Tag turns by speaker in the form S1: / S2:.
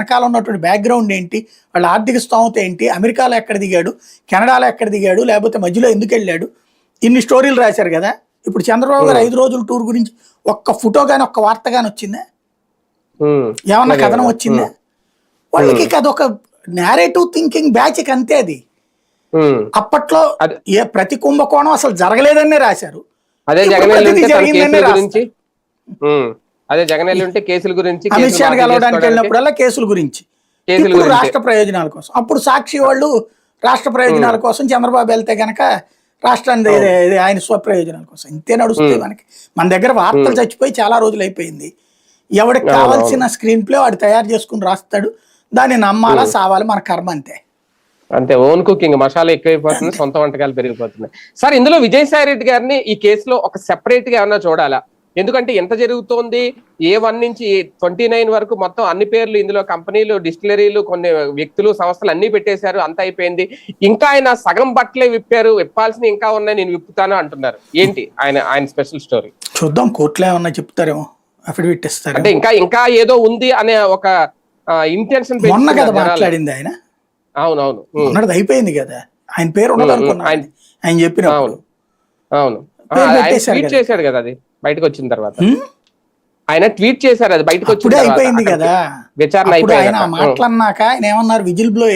S1: వెనకాల ఉన్నటువంటి బ్యాక్గ్రౌండ్ ఏంటి? వాళ్ళ ఆర్థిక స్తోమత ఏంటి? అమెరికాలో ఎక్కడ దిగాడు? కెనడాలో ఎక్కడ దిగాడు? లేకపోతే మధ్యలో ఎందుకు వెళ్ళాడు? ఇన్ని స్టోరీలు రాశారు కదా? ఇప్పుడు చంద్రబాబు గారు ఐదు రోజుల టూర్ గురించి ఒక్క ఫోటో కానీ ఒక్క వార్త కానీ వచ్చిందా?
S2: ఉమ్.
S1: ఏమన్నా కథనం. వచ్చిందా? వాళ్ళకి అదొక నేరేటివ్ థింకింగ్ బ్యాచ్ అంతే అది. అప్పట్లో. ఏ ప్రతి కుంభకోణం అసలు జరగలేదనే రాశారు.
S2: అదే జగన్
S1: జరిగిందనే
S2: ఉమ్. అదే జగన్ ఉంటే కేసుల గురించి
S1: అమిత్
S2: మాఫీ
S1: కలవడానికి వెళ్ళినప్పుడల్లా కేసుల గురించి. ఇప్పుడు రాష్ట్ర ప్రయోజనాల కోసం. అప్పుడు సాక్షి వాళ్ళు రాష్ట్ర ప్రయోజనాల కోసం చంద్రబాబు వెళ్తే గనక రాష్ట్రాన్ని ఆయన స్వప్రయోజనాల కోసం. ఇంతే నడుస్తుంది మనకి. మన దగ్గర వార్తలు చచ్చిపోయి చాలా రోజులు అయిపోయింది. ఎవడికి కావాల్సిన స్క్రీన్ ప్లే వాడు తయారు చేసుకుని రాస్తాడు. దాన్ని నమ్మాలా సావాలి మన కర్మ అంతే.
S2: అంతే ఓన్ కుకింగ్. మసాలా ఎక్కువైపోతుంది సొంత వంటకాలు పెరిగిపోతున్నాయి. సార్ ఇందులో విజయసాయి రెడ్డి గారిని ఈ కేసులో ఒక సెపరేట్గా ఏమన్నా చూడాలా? ఎందుకంటే ఎంత జరుగుతోంది? ఏ వన్ నుంచి ట్వంటీ నైన్ వరకు మొత్తం అన్ని పేర్లు ఇందులో కంపెనీలు డిస్టిలరీలు కొన్ని వ్యక్తులు సంస్థలు అన్ని పెట్టేశారు. అంత అయిపోయింది. ఇంకా ఆయన సగం బట్టలే విప్పారు. విప్పాల్సిన ఇంకా ఉన్నాయి. నేను విప్పుతాను అంటున్నారు. ఏంటి ఆయన ఆయన స్పెషల్ స్టోరీ?
S1: చూద్దాం. కోర్టులో ఏమన్నా చెప్తారేమో. అఫిడవిట్ ఇస్తారు
S2: అంటే ఇంకా ఇంకా ఏదో ఉంది అనే ఒక ఇంటెన్షన్
S1: మొన్న కదా మాట్లాడింది ఆయన.
S2: అవునవును.
S1: అయిపోయింది కదా. ఆయన పేరు ఉండదు
S2: ఉమ్,
S1: అనుకున్నా
S2: ఆయన-
S1: చెప్పినప్పుడు.
S2: అవును. అవును. చేశాడు కదా అది. బయటకు వచ్చిన తర్వాత? ఆయన ట్వీట్ చేశారు అది బయటకు తర్వాత.
S1: అయిపోయింది కదా.
S2: విచారణ అయిపోయింది
S1: ఆ మాటలన్నాక ఆయన ఏమన్నారు విజిల్ బ్లో